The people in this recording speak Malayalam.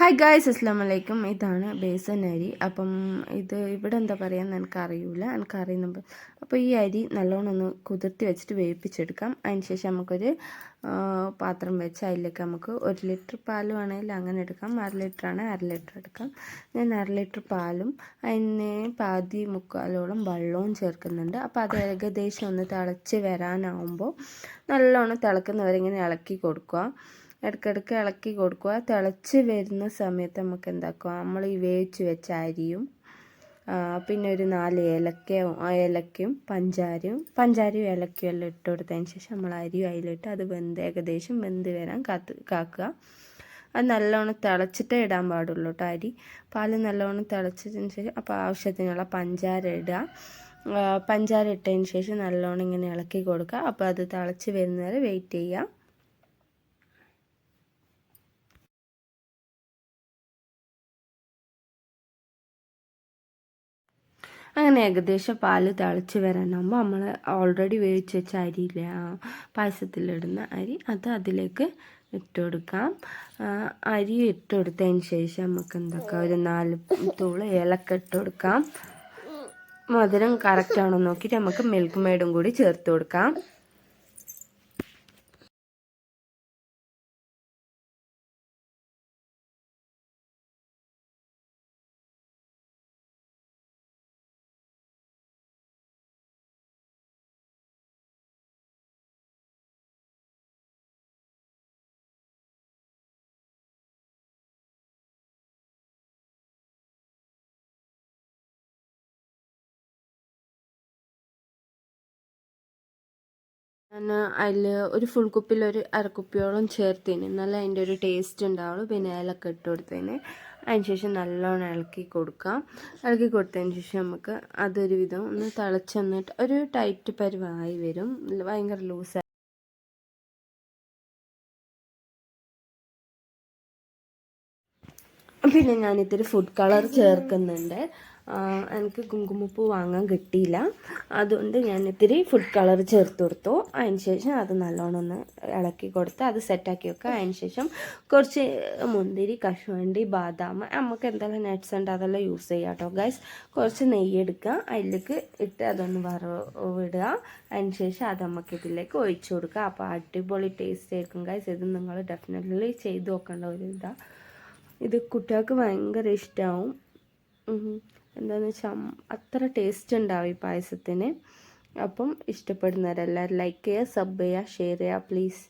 ഹായ് ഗായ്സ് അസ്ലാം വലൈക്കും ഇതാണ് ബേസൻ അരി. അപ്പം ഇത് ഇവിടെ എന്താ പറയുക എനിക്കറിയില്ല എനിക്കറിയുന്ന അപ്പോൾ ഈ അരി നല്ലോണം ഒന്ന് കുതിർത്തി വെച്ചിട്ട് വേവിപ്പിച്ചെടുക്കാം. അതിന് ശേഷം നമുക്കൊരു പാത്രം വെച്ച് അതിലേക്ക് നമുക്ക് ഒരു ലിറ്റർ പാൽ വേണമെങ്കിൽ അങ്ങനെ എടുക്കാം. അര ലിറ്റർ ആണ് അര ലിറ്റർ എടുക്കാം. ഞാൻ അര ലിറ്റർ പാലും അതിന് പാതി മുക്കാലോളം വെള്ളവും ചേർക്കുന്നുണ്ട്. അപ്പോൾ അത് ഏകദേശം ഒന്ന് തിളച്ച് വരാനാവുമ്പോൾ നല്ലോണം തിളക്കുന്നവരെ ഇങ്ങനെ ഇളക്കി കൊടുക്കുക. ഇടയ്ക്കിടയ്ക്ക് ഇളക്കി കൊടുക്കുക തിളച്ച് വരുന്ന സമയത്ത് നമുക്ക് എന്താക്കുക നമ്മൾ ഈ വേവിച്ച് വെച്ച അരിയും പിന്നെ ഒരു നാല് ഏലക്കയും ഏലക്കയും പഞ്ചാരയും പഞ്ചാരയും ഏലക്കയും എല്ലാം ഇട്ട് കൊടുത്തതിന് ശേഷം നമ്മൾ അരിയും അതിലിട്ട് അത് വെന്ത് ഏകദേശം വെന്ത് വരാൻ കാത്ത് കാക്കുക. അത് നല്ലോണം തിളച്ചിട്ടേ ഇടാൻ പാടുള്ളൂ കേട്ടോ അരി. പാൽ നല്ലോണം തിളച്ചതിന് ശേഷം അപ്പോൾ ആവശ്യത്തിനുള്ള പഞ്ചാര ഇടുക. പഞ്ചാര ഇട്ടതിന് ശേഷം നല്ലോണം ഇങ്ങനെ ഇളക്കി കൊടുക്കുക. അപ്പോൾ അത് തിളച്ച് വരുന്നവരെ വെയിറ്റ് ചെയ്യുക. അങ്ങനെ ഏകദേശം പാൽ തിളച്ച് വരാനാകുമ്പോൾ നമ്മൾ ഓൾറെഡി വേവിച്ച് വെച്ച അരിയില്ലേ ആ പായസത്തിലിടുന്ന അരി അത് അതിലേക്ക് ഇട്ട് കൊടുക്കാം. അരി ഇട്ട് കൊടുത്തതിന് ശേഷം നമുക്ക് എന്തൊക്കെ ഒരു നാല് തൂൾ ഏലക്ക ഇട്ട് കൊടുക്കാം. മധുരം കറക്റ്റ് ആണോ നോക്കിയിട്ട് നമുക്ക് മിൽക്ക് മെയ്ഡും കൂടി ചേർത്ത് കൊടുക്കാം. ഞാൻ അതിൽ ഒരു ഫുൾ കുപ്പിൽ ഒരു അരക്കുപ്പിയോളം ചേർത്തിന്. നല്ല അതിന്റെ ഒരു ടേസ്റ്റ് ഉണ്ടാവുള്ളൂ. പിന്നെ ഏലക്ക ഇട്ട് കൊടുത്തതിന് അതിന് ശേഷം നല്ലോണം ഇളക്കി കൊടുക്കാം. ഇളക്കി കൊടുത്തതിന് ശേഷം നമുക്ക് അതൊരു വിധം ഒന്ന് തിളച്ചെന്നിട്ട് ഒരു ടൈറ്റ് പരുവായി വരും. ഭയങ്കര ലൂസായി പിന്നെ ഞാനിത്തിരി ഫുഡ് കളർ ചേർക്കുന്നുണ്ട്. എനിക്ക് കുങ്കുമപ്പൂ വാങ്ങാൻ കിട്ടിയില്ല. അതുകൊണ്ട് ഞാൻ ഇത്തിരി ഫുഡ് കളർ ചേർത്ത് കൊടുത്തു. അതിന് ശേഷം അത് നല്ലോണം ഒന്ന് ഇളക്കി കൊടുത്ത് അത് സെറ്റാക്കി വെക്കുക. അതിന് ശേഷം കുറച്ച് മുന്തിരി കശുവണ്ടി ബാദാം. നമുക്ക് എന്തെല്ലാം നട്ട്സ് ഉണ്ട് അതെല്ലാം യൂസ് ചെയ്യാം കേട്ടോ ഗൈസ് കുറച്ച് നെയ്യ് എടുക്കുക. അതിലേക്ക് ഇട്ട് അതൊന്ന് വറവിടുക. അതിന് ശേഷം അത് നമുക്ക് ഇതിലേക്ക് ഒഴിച്ചു കൊടുക്കുക. അപ്പോൾ അടിപൊളി ടേസ്റ്റ് ആയിരിക്കും ഗൈസ് ഇത് നിങ്ങൾ ഡെഫിനറ്റ്ലി ചെയ്ത് നോക്കേണ്ട ഒരു ഇതാണ് ഇത് കുട്ടികൾക്ക് ഭയങ്കര ഇഷ്ടമാവും എന്താണെന്ന് വെച്ചാൽ അത്ര ടേസ്റ്റ് ഉണ്ടാവും ഈ പായസത്തിന്. അപ്പം ഇഷ്ടപ്പെടുന്നവരെല്ലാവരും ലൈക്ക് ചെയ്യുക സബ് ചെയ്യുക ഷെയർ ചെയ്യുക പ്ലീസ്